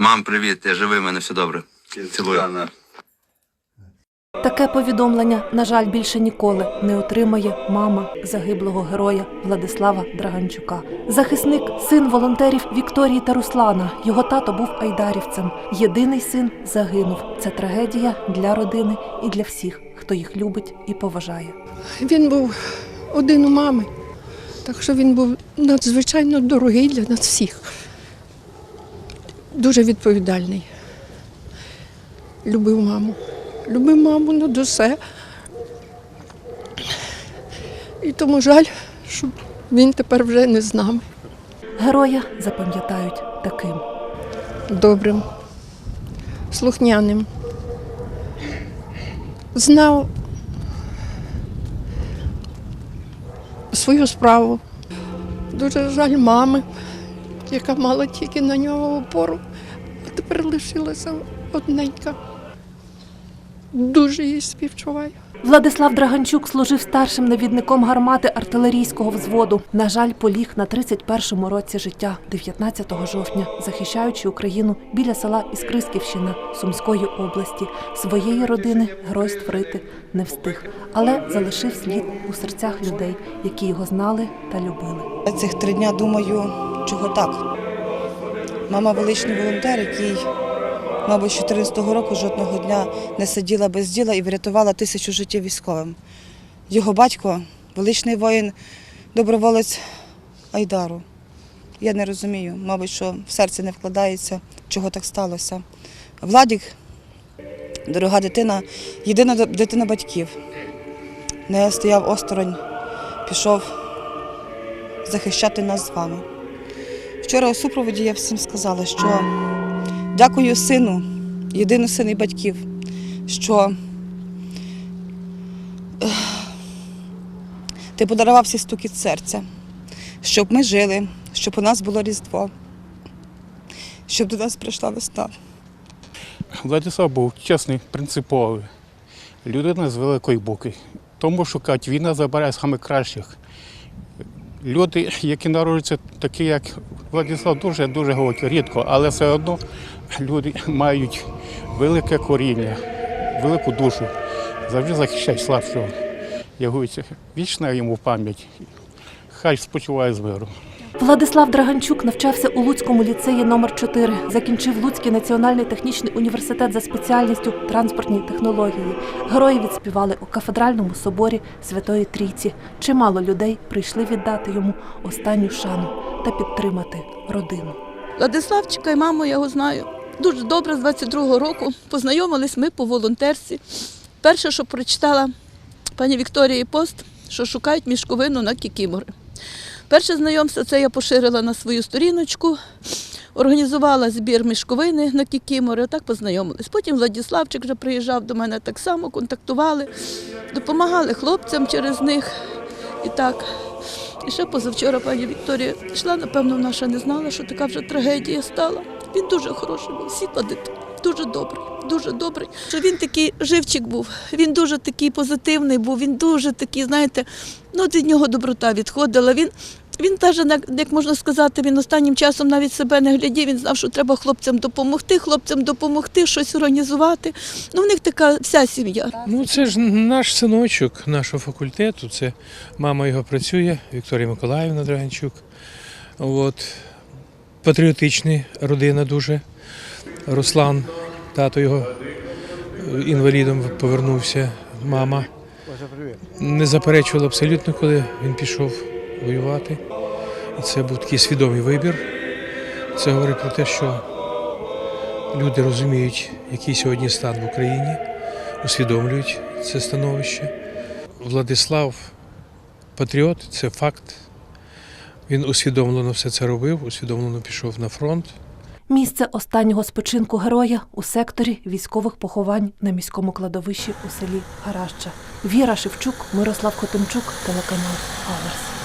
Мам, привіт, я живий, в мене все добре. Цілую. Таке повідомлення, на жаль, більше ніколи не отримає мама загиблого героя Владислава Драганчука. Захисник, син волонтерів Вікторії та Руслана. Його тато був айдарівцем. Єдиний син загинув. Це трагедія для родини і для всіх, хто їх любить і поважає. Він був один у мами, так що він був надзвичайно дорогий для нас всіх. Дуже відповідальний. Любив маму. Любив маму над усе. І тому жаль, що він тепер вже не з нами. Героя запам'ятають таким. Добрим, слухняним. Знав свою справу. Дуже жаль мами, яка мала тільки на нього опору, тепер лишилася одненька. Дуже їй співчуваю. Владислав Драганчук служив старшим навідником гармати артилерійського взводу. На жаль, поліг на 31-му році життя, 19 жовтня, захищаючи Україну біля села Іскрисківщина Сумської області. Своєї родини герой створити не встиг, але залишив слід у серцях людей, які його знали та любили. Цих три дня думаю, чого так. Мама величний волонтер, який, мабуть, з 14-го року жодного дня не сиділа без діла і врятувала тисячу життів військовим. Його батько, величний воїн, доброволець Айдару. Я не розумію, мабуть, що в серці не вкладається, чого так сталося. Владік, дорога дитина, єдина дитина батьків. Не стояв осторонь, пішов захищати нас з вами. Вчора у супроводі я всім сказала, що дякую сину, єдину сину і батьків, що ти подарував всі стукіт серця, щоб ми жили, щоб у нас було Різдво, щоб до нас прийшла весна. Владислав був чесний, принциповий, людина з великої буки. Тому шукати війна забирає саме кращих. Люди, які народжуються такі, як Владислав, дуже дуже говорить, рідко, але все одно люди мають велике коріння, велику душу, завжди захищають слабшого. говорю, вічна йому пам'ять. Хай спочиває з миром. Владислав Драганчук навчався у Луцькому ліцеї номер 4 Закінчив Луцький національний технічний університет за спеціальністю транспортні технології. Герої відспівали у кафедральному соборі Святої Трійці. Чимало людей прийшли віддати йому останню шану та підтримати родину. Владиславчика і маму я його знаю. Дуже добре з 22-го року. Познайомились ми по волонтерці. Перше, що прочитала пані Вікторії пост, що шукають мішковину на кікімори. Перше знайомство це я поширила на свою сторіночку, організувала збір мішковини на кікімори, отак познайомились. Потім Владиславчик вже приїжджав до мене так само, контактували, допомагали хлопцям через них. І так. І ще позавчора пані Вікторія йшла, напевно, вона ще не знала, що така вже трагедія стала. Він дуже хороший був, світла дитина, дуже добрий, дуже добрий. Що він такий живчик був, він дуже такий позитивний був, він дуже такий, знаєте, ну від нього доброта відходила. Він, він теж, як можна сказати, він останнім часом навіть себе не глядів, він знав, що треба хлопцям допомогти, хлопцям допомогти, щось організувати. Ну, в них така вся сім'я. Ну, це ж наш синочок нашого факультету. Це мама його працює, Вікторія Миколаївна Драганчук. От. Патріотична родина дуже. Руслан, тато його інвалідом повернувся. Мама не заперечувала абсолютно, коли він пішов воювати. І це був такий свідомий вибір. Це говорить про те, що люди розуміють, який сьогодні стан в Україні усвідомлюють це становище. Владислав патріот, це факт. Він усвідомлено все це робив, усвідомлено пішов на фронт. Місце останнього спочинку героя у секторі військових поховань на міському кладовищі у селі Гараща. Віра Шевчук, Мирослав Хотимчук, телеканал Аверс.